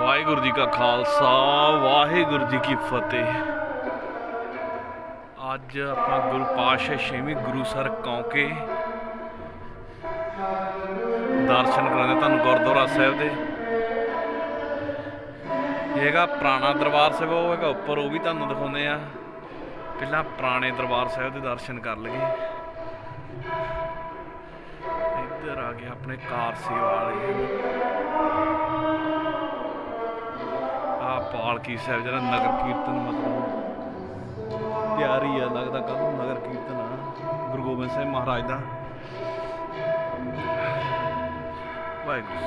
ਵਾਹਿਗੁਰੂ ਜੀ ਕਾ ਖਾਲਸਾ, ਵਾਹਿਗੁਰੂ ਜੀ ਕੀ ਫਤਿਹ। ਅੱਜ ਆਪਾਂ ਗੁਰੂ ਪਾਤਸ਼ਾਹ ਛੇਵੀਂ ਗੁਰੂ ਸਰ ਕੌਂਕੇ ਦਰਸ਼ਨ ਕਰਾਉਂਦੇ ਤੁਹਾਨੂੰ ਗੁਰਦੁਆਰਾ ਸਾਹਿਬ ਦੇ। ਇਹ ਪੁਰਾਣਾ ਦਰਬਾਰ ਸਾਹਿਬ, ਉਹ ਹੈਗਾ ਉੱਪਰ, ਉਹ ਵੀ ਤੁਹਾਨੂੰ ਦਿਖਾਉਂਦੇ ਆ ਪਹਿਲਾਂ ਪੁਰਾਣੇ ਦਰਬਾਰ ਸਾਹਿਬ ਦੇ ਦਰਸ਼ਨ ਕਰ ਲਈਏ। ਇੱਧਰ ਆ ਗਿਆ ਆਪਣੇ ਕਾਰ ਸੇਵਾ ਵਾਲੇ। ਪਾਲਕੀ ਸਾਹਿਬ, ਜਿਹੜਾ ਨਗਰ ਕੀਰਤਨ ਮਤਲਬ ਤਿਆਰੀ ਆ, ਲੱਗਦਾ ਕੱਲ ਨੂੰ ਨਗਰ ਕੀਰਤਨ ਆ, ਗੁਰੂ ਗੋਬਿੰਦ ਸਿੰਘ ਮਹਾਰਾਜ ਦਾ। ਵਾਹਿਗੁਰੂ ਜੀ।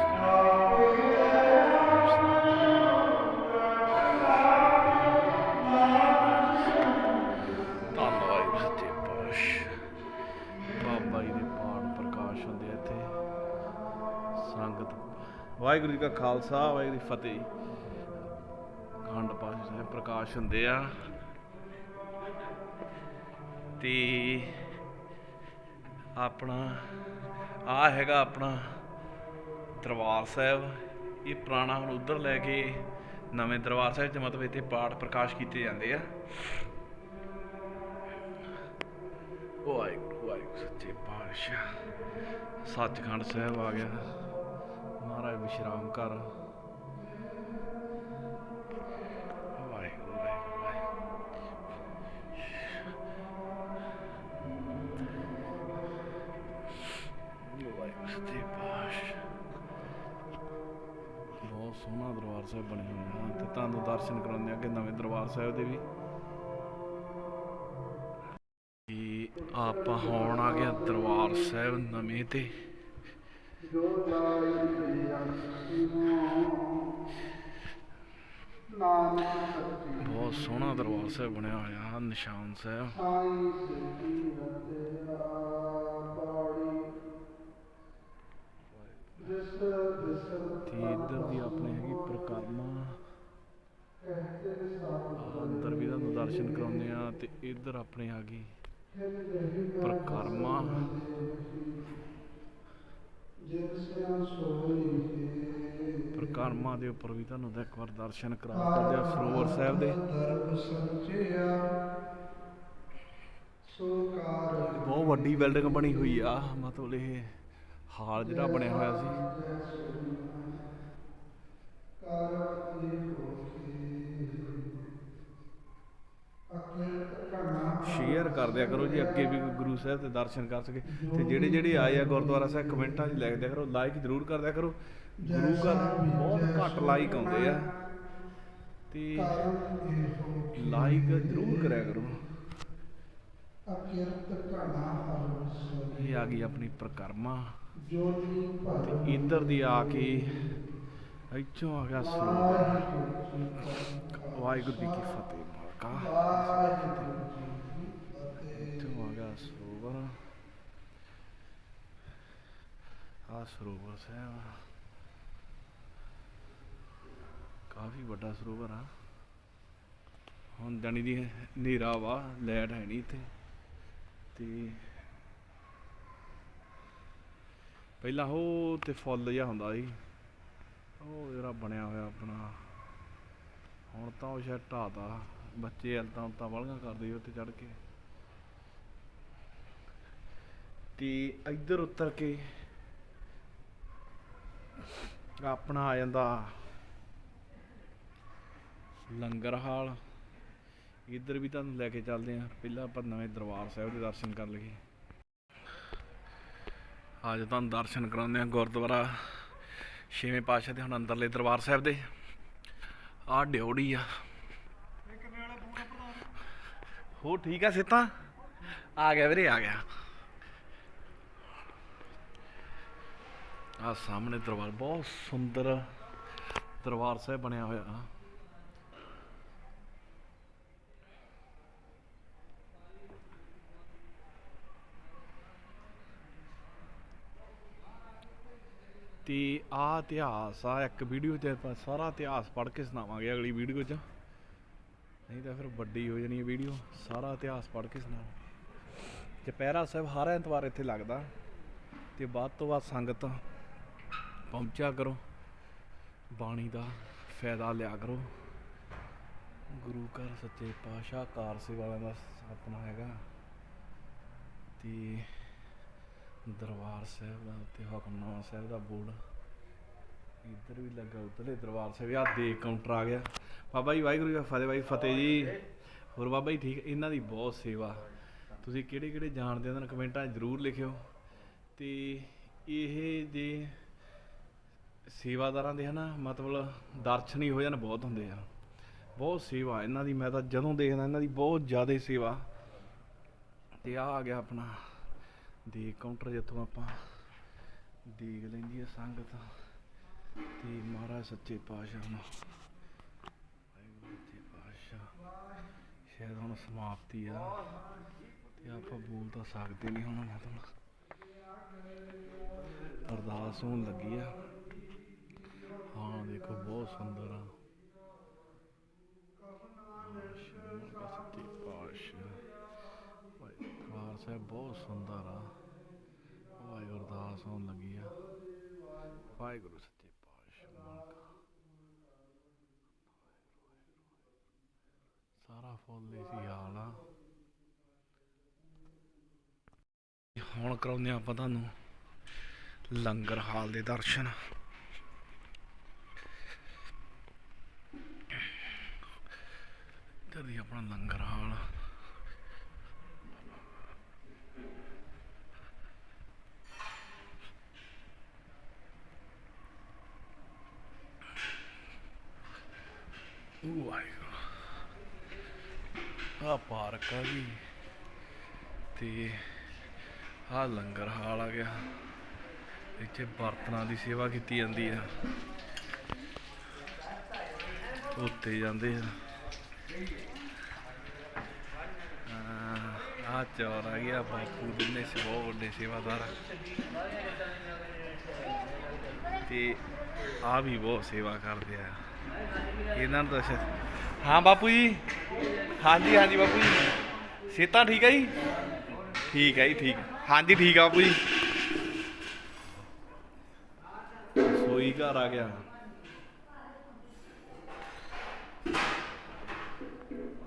ਧੰਨਵਾਦ ਸੱਚੇ ਪਾਤਸ਼ਾਹ। ਬਾਬਾ ਜੀ ਦੇ ਪਾਠ ਪ੍ਰਕਾਸ਼ ਹੁੰਦੇ ਆ ਇੱਥੇ। ਸੰਗਤ, ਵਾਹਿਗੁਰੂ ਜੀ ਕਾ ਖਾਲਸਾ, ਵਾਹਿਗੁਰੂ ਜੀ ਫਤਿਹ। ਪ੍ਰਕਾਸ਼ ਹੁੰਦੇ ਆ। ਤੇ ਆਪਣਾ ਆ ਹੈਗਾ ਆਪਣਾ ਦਰਬਾਰ ਸਾਹਿਬ। ਇਹ ਪੁਰਾਣਾ ਹੁਣ ਉਧਰ ਲੈ ਕੇ ਨਵੇਂ ਦਰਬਾਰ ਸਾਹਿਬ ਚ ਮਤਲਬ ਇੱਥੇ ਪਾਠ ਪ੍ਰਕਾਸ਼ ਕੀਤੇ ਜਾਂਦੇ ਆ। ਵਾਹਿਗੁਰੂ ਵਾਹਿਗੁਰੂ ਸੱਚੇ ਪਾਤਸ਼ਾਹ। ਸੱਚਖੰਡ ਸਾਹਿਬ ਆ ਗਿਆ। ਮਹਾਰਾਜ ਵਿਸ਼ਰਾਮ ਕਰ। ਸੋਹਣਾ ਦਰਬਾਰ ਸਾਹਿਬ ਬਣਿਆ ਹੋਇਆ ਹੈ ਤੇ ਤੁਹਾਨੂੰ ਦਰਸ਼ਨ ਕਰਾਉਂਦੇ ਆ ਕਿ ਨਵੇਂ ਦਰਬਾਰ ਸਾਹਿਬ ਦੇ ਵੀ। ਆਪਾਂ ਹੁਣ ਆ ਗਿਆ ਦਰਬਾਰ ਸਾਹਿਬ ਨਵੇਂ ਤੇ। ਬਹੁਤ ਸੋਹਣਾ ਦਰਬਾਰ ਸਾਹਿਬ ਬਣਿਆ ਹੋਇਆ ਹੈ ਨਿਸ਼ਾਨ ਸਾਹਿਬ। ਤੇ ਇੱਧਰ ਦੀ ਆਪਣੇ ਹੈਗੀ ਪ੍ਰਕਰਮਾ। ਅੰਦਰ ਵੀ ਤੁਹਾਨੂੰ ਦਰਸ਼ਨ ਕਰਾਉਂਦੇ ਆ ਤੇ ਇੱਧਰ ਆਪਣੇ ਆ ਗਈ ਪ੍ਰਕਰਮਾ। ਪ੍ਰਕਰਮਾ ਦੇ ਉੱਪਰ ਵੀ ਤੁਹਾਨੂੰ ਇੱਕ ਵਾਰ ਦਰਸ਼ਨ ਕਰਾ ਦਿੰਦੇ ਆ ਸਰੋਵਰ ਸਾਹਿਬ ਦੇ। ਬਹੁਤ ਵੱਡੀ ਬਿਲਡਿੰਗ ਬਣੀ ਹੋਈ ਆ, ਮਤਲਬ ਇਹ ਹਾਲ ਜਿਹੜਾ ਬਣਿਆ ਹੋਇਆ ਸੀ। ਸ਼ੇਅਰ ਕਰ ਦਿਆ ਕਰੋ ਜੀ, ਅੱਗੇ ਵੀ ਗੁਰੂ ਸਾਹਿਬ ਦੇ ਦਰਸ਼ਨ ਕਰ ਸਕੇ। ਤੇ ਜਿਹੜੇ ਜਿਹੜੇ ਆਏ ਆ ਗੁਰਦੁਆਰਾ ਸਾਹਿਬ, ਕਮੈਂਟਾਂ 'ਚ ਲਿਖ ਦਿਆ ਕਰੋ ਲਾਈਕ ਜ਼ਰੂਰ ਕਰ ਦਿਆ ਕਰੋ। ਗੁਰੂ ਘਰ ਬਹੁਤ ਘੱਟ ਲਾਈਕ ਆਉਂਦੇ ਆ। ਤੇ ਲਾਈਕ ਜ਼ਰੂਰ ਕਰਿਆ ਕਰੋ। ਇਹ ਆ ਗਈ ਆਪਣੀ ਪ੍ਰਕਰਮਾ। ਤੇ ਇੱਧਰ ਦੀ ਆ ਕੇ ਇੱਥੋਂ ਆ ਗਿਆ ਸਰੋਵਰ ਵਾਹਿਗੁਰੂ ਜੀ ਕੀ ਫਤਿਹ, ਮਾਲਕਾ। ਇੱਥੋਂ ਆ ਗਿਆ ਸਰੋਵਰ। ਆ ਸਰੋਵਰ ਸਾਹਿਬ। ਕਾਫੀ ਵੱਡਾ ਸਰੋਵਰ ਆ। ਹੁਣ ਜਾਣੀ ਦੀ ਹਨੇਰਾ ਵਾ ਲੈਟ ਹੈ ਨਹੀਂ ਇੱਥੇ। ਤੇ ਪਹਿਲਾਂ ਉਹ ਤੇ ਫੁੱਲ ਜਿਹਾ ਹੁੰਦਾ ਸੀ। ਉਹ ਜਿਹੜਾ ਬਣਿਆ ਹੋਇਆ ਆਪਣਾ। ਹੁਣ ਤਾਂ ਉਹ ਸ਼ਾਇਦ ਢਾਤਾ ਬੱਚੇ ਹਲ ਤਾਂ ਤਾਂ ਵਲਗਾ ਕਰਦੇ ਸੀ ਉੱਤੇ ਚੜ ਕੇ। ਤੇ ਇੱਧਰ ਉਤਰ ਕੇ ਆਪਣਾ ਆ ਜਾਂਦਾ ਲੰਗਰ ਹਾਲ। ਇੱਧਰ ਵੀ ਤੁਹਾਨੂੰ ਲੈ ਕੇ ਚੱਲਦੇ ਆ ਪਹਿਲਾਂ ਆਪਾਂ ਨਵੇਂ ਦਰਬਾਰ ਸਾਹਿਬ ਦੇ ਦਰਸ਼ਨ ਕਰ ਲਈਏ। ਅੱਜ ਤੁਹਾਨੂੰ ਦਰਸ਼ਨ ਕਰਾਉਂਦੇ ਆ ਗੁਰਦੁਆਰਾ ਛੇਵੇਂ ਪਾਤਸ਼ਾਹ ਦੇ ਹੁਣ ਅੰਦਰਲੇ ਦਰਬਾਰ ਸਾਹਿਬ ਦੇ। ਆਹ ਡਿਉੜੀ ਆ। ਹੋ ਠੀਕ ਆ ਸਿੱਤਾ ਆ ਗਿਆ ਵੀਰੇ, ਆ ਗਿਆ। ਆ ਸਾਹਮਣੇ ਦਰਬਾਰ, ਬਹੁਤ ਸੁੰਦਰ ਦਰਬਾਰ ਸਾਹਿਬ ਬਣਿਆ ਹੋਇਆ। ਆ ਤੇ ਆ ਇਤਿਹਾਸ ਆ ਇੱਕ ਵੀਡੀਓ 'ਚ ਆਪਾਂ ਸਾਰਾ ਇਤਿਹਾਸ ਪੜ੍ਹ ਕੇ ਸੁਣਾਵਾਂਗੇ ਅਗਲੀ ਵੀਡੀਓ 'ਚ। ਨਹੀਂ ਤਾਂ ਫਿਰ ਵੱਡੀ ਹੋ ਜਾਣੀ ਹੈ ਵੀਡੀਓ ਸਾਰਾ ਇਤਿਹਾਸ ਪੜ੍ਹ ਕੇ ਸੁਣਾਵਾਂ ਚੁਪਹਿਰਾ ਸਾਹਿਬ ਹਰ ਐਤਵਾਰ ਇੱਥੇ ਲੱਗਦਾ ਤੇ ਵੱਧ ਤੋਂ ਵੱਧ ਸੰਗਤ ਪਹੁੰਚਿਆ ਕਰੋ, ਬਾਣੀ ਦਾ ਫਾਇਦਾ ਲਿਆ ਕਰੋ। ਗੁਰੂ ਘਰ ਸੱਚੇ ਪਾਤਸ਼ਾਹ ਕਾਰਸੇ ਵਾਲਿਆਂ ਦਾ ਆਪਣਾ ਹੈਗਾ ਤੇ ਦਰਬਾਰ ਸਾਹਿਬ ਦਾ ਤੇ ਹੁਕਮਨਾਮਾ ਸਾਹਿਬ ਦਾ ਬੋਰਡ। ਇੱਧਰ ਵੀ ਲੱਗਾ, ਉਧਰਲੇ ਦਰਬਾਰ ਸਾਹਿਬ। ਆ ਦੇ ਕਾਊਂਟਰ ਆ ਗਿਆ। ਬਾਬਾ ਜੀ, ਵਾਹਿਗੁਰੂ ਜੀ ਫਤਿਹ ਬਾਈ ਫਤਿਹ ਜੀ। ਹੋਰ ਬਾਬਾ ਜੀ, ਠੀਕ? ਇਹਨਾਂ ਦੀ ਬਹੁਤ ਸੇਵਾ। ਤੁਸੀਂ ਕਿਹੜੇ ਕਿਹੜੇ ਜਾਣਦੇ ਹੋ? ਉਹਨਾਂ ਕਮੈਂਟਾਂ ਜ਼ਰੂਰ ਲਿਖਿਓ। ਤੇ ਇਹ ਜੇ ਸੇਵਾਦਾਰਾਂ ਦੇ ਹਨਾ, ਮਤਲਬ ਦਰਸ਼ਨ ਹੀ ਹੋ ਜਾਣ, ਬਹੁਤ ਹੁੰਦੇ ਆ। ਬਹੁਤ ਸੇਵਾ ਇਹਨਾਂ ਦੀ। ਮੈਂ ਤਾਂ ਜਦੋਂ ਦੇਖਦਾ, ਇਹਨਾਂ ਦੀ ਬਹੁਤ ਜ਼ਿਆਦਾ ਸੇਵਾ। ਤੇ ਆ ਆ ਗਿਆ ਆਪਣਾ। ਦੇ ਕਾਊਂਟਰ ਜਿੱਥੋਂ ਆਪਾਂ ਦੇਖ ਲੈਂਦੀ ਆ ਸੰਗਤ ਤੇ ਮਹਾਰਾਜ ਸੱਚੇ ਪਾਤਸ਼ਾਹ ਨੂੰ। ਵਾਹਿਗੁਰੂ ਸੱਚੇ ਪਾਤਸ਼ਾਹ। ਸ਼ਾਇਦ ਹੁਣ ਸਮਾਪਤੀ ਆ ਤੇ ਆਪਾਂ ਬੋਲ ਤਾਂ ਸਕਦੇ ਨਹੀਂ ਹੁਣ ਮਤਲਬ ਅਰਦਾਸ ਹੋਣ ਲੱਗੀ ਆ। ਹਾਂ, ਦੇਖੋ, ਬਹੁਤ ਸੁੰਦਰ ਆ। ਸੱਚੇ ਪਾਤਸ਼ਾਹ। ਵਾਹਿਗੁਰੂ ਸਾਹਿਬ, ਬਹੁਤ ਸੁੰਦਰ ਆ। ਅਰਦਾਸ ਹੋਣ ਲੱਗੀ ਆ। ਵਾਹਿਗੁਰੂ ਸੱਚੇ ਪਾਤਸ਼ਾਹ ਸਾਰਾ ਫੁੱਲ ਇਸੀ ਹਾਲ ਆ। ਹੁਣ ਕਰਾਉਂਦੇ ਹਾਂ ਆਪਾਂ ਤੁਹਾਨੂੰ ਲੰਗਰ ਹਾਲ ਦੇ ਦਰਸ਼ਨ। ਇੱਧਰ ਦੀ ਆਪਣਾ ਲੰਗਰ ਹਾਲ ਵਾਹਿਗੁਰੂ ਆ ਪਾਰਕ ਤੇ ਆ ਲੰਗਰ ਹਾਲ ਆ ਗਿਆ। ਇੱਥੇ ਬਰਤਨਾਂ ਦੀ ਸੇਵਾ ਕੀਤੀ ਜਾਂਦੀ ਆ। ਧੋਤੇ ਜਾਂਦੇ ਆ। ਆ ਚੌਰ ਆ ਗਿਆ। ਬਾਪੂ ਦਿਨੇ ਸੇ ਬਹੁਤ ਵੱਡੇ ਸੇਵਾਦਾਰ ਤੇ ਆ ਵੀ ਬਹੁਤ ਸੇਵਾ ਕਰਦੇ ਆ। ਇਹਨਾਂ ਨੂੰ ਤਾਂ ਹਾਂ ਬਾਪੂ ਜੀ। ਹਾਂਜੀ ਹਾਂਜੀ ਬਾਪੂ ਜੀ। ਸਿਹਤਾਂ ਠੀਕ ਹੈ ਜੀ? ਠੀਕ ਹੈ ਜੀ, ਠੀਕ। ਹਾਂਜੀ, ਠੀਕ ਆ ਬਾਪੂ ਜੀ। ਸੋਈ ਘਰ ਆ ਗਿਆ।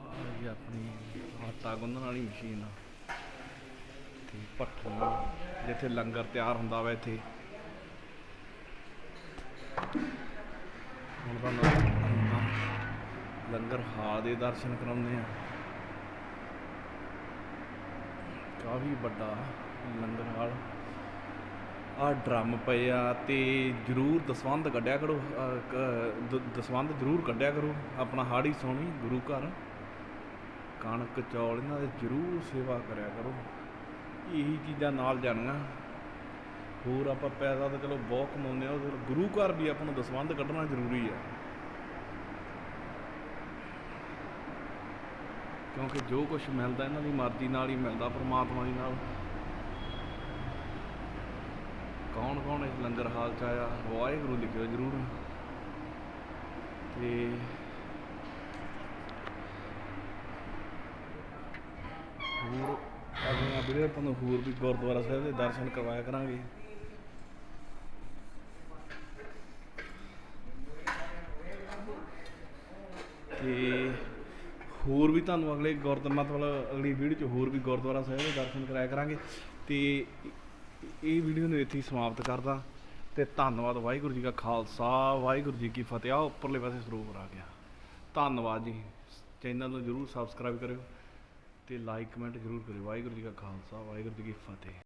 ਆ ਆਪਣੀ ਆਟਾ ਗੁੰਨਣ ਵਾਲੀ ਮਸ਼ੀਨ। ਆ ਤੇ ਭੱਠਾ ਜਿੱਥੇ ਲੰਗਰ ਤਿਆਰ ਹੁੰਦਾ ਵਾ ਇੱਥੇ। ਹੁਣ ਤਾਂ ਲੰਗਰ ਹਾਲ ਦੇ ਦਰਸ਼ਨ ਕਰਾਉਂਦੇ ਆ ਕਾਫੀ ਵੱਡਾ ਲੰਗਰ ਹਾਲ। ਆ ਡਰਮ ਪਏ ਆ ਤੇ ਜਰੂਰ ਦਸਵੰਧ ਕੱਢਿਆ ਕਰੋ ਅਹ, ਦਸਵੰਧ ਜਰੂਰ ਕੱਢਿਆ ਕਰੋ। ਆਪਣਾ ਹਾੜੀ ਸੋਣੀ ਗੁਰੂ ਘਰ। ਕਣਕ ਚੌਲ ਇਹਨਾਂ ਦੇ ਜਰੂਰ ਸੇਵਾ ਕਰਿਆ ਕਰੋ। ਇਹੀ ਚੀਜ਼ਾਂ ਨਾਲ ਜਾਣੀਆਂ। ਹੋਰ ਆਪਾਂ ਪੈਸਾ ਤਾਂ ਚਲੋ ਬਹੁਤ ਕਮਾਉਂਦੇ ਆ, ਉਹ ਫਿਰ ਗੁਰੂ ਘਰ ਵੀ ਆਪਾਂ ਨੂੰ ਦਸਵੰਧ ਕੱਢਣਾ ਜ਼ਰੂਰੀ ਆ। ਕਿਉਂਕਿ ਜੋ ਕੁਝ ਮਿਲਦਾ ਇਹਨਾਂ ਦੀ ਮਰਜ਼ੀ ਨਾਲ ਹੀ ਮਿਲਦਾ, ਪਰਮਾਤਮਾ ਦੀ ਨਾਲ। ਕੌਣ ਕੌਣ ਇਸ ਲੰਗਰ ਹਾਲ ਚ ਆਇਆ, ਵਾਹਿਗੁਰੂ ਲਿਖਿਓ ਜਰੂਰ। ਤੇ ਹੋਰ ਅਗਲੀਆਂ ਵੀਡੀਓ ਆਪਾਂ ਨੂੰ ਹੋਰ ਵੀ ਗੁਰਦੁਆਰਾ ਸਾਹਿਬ ਦੇ ਦਰਸ਼ਨ ਕਰਵਾਇਆ ਕਰਾਂਗੇ। ਤੇ ਹੋਰ ਵੀ ਤੁਹਾਨੂੰ ਅਗਲੇ ਗੁਰਦੁਆਰਾ ਮਤਲਬ ਅਗਲੀ ਵੀਡੀਓ 'ਚ ਹੋਰ ਵੀ ਗੁਰਦੁਆਰਾ ਸਾਹਿਬ ਦੇ ਦਰਸ਼ਨ ਕਰਾਇਆ ਕਰਾਂਗੇ। ਤੇ ਇਹ ਵੀਡੀਓ ਨੂੰ ਇੱਥੇ ਹੀ ਸਮਾਪਤ ਕਰਦਾ। ਤੇ ਧੰਨਵਾਦ ਵਾਹਿਗੁਰੂ ਜੀ ਕਾ ਖਾਲਸਾ, ਵਾਹਿਗੁਰੂ ਜੀ ਕੀ ਫਤਿਹ। ਆ ਉੱਪਰਲੇ ਪਾਸੇ ਸਰੋਵਰ ਆ ਗਿਆ। ਧੰਨਵਾਦ ਜੀ। ਚੈਨਲ ਨੂੰ ਜਰੂਰ ਸਬਸਕ੍ਰਾਈਬ ਕਰਿਓ ਤੇ ਲਾਈਕ ਕਮੈਂਟ ਜਰੂਰ ਕਰਿਓ। ਵਾਹਿਗੁਰੂ ਜੀ ਕਾ ਖਾਲਸਾ, ਵਾਹਿਗੁਰੂ ਜੀ ਕੀ ਫਤਿਹ।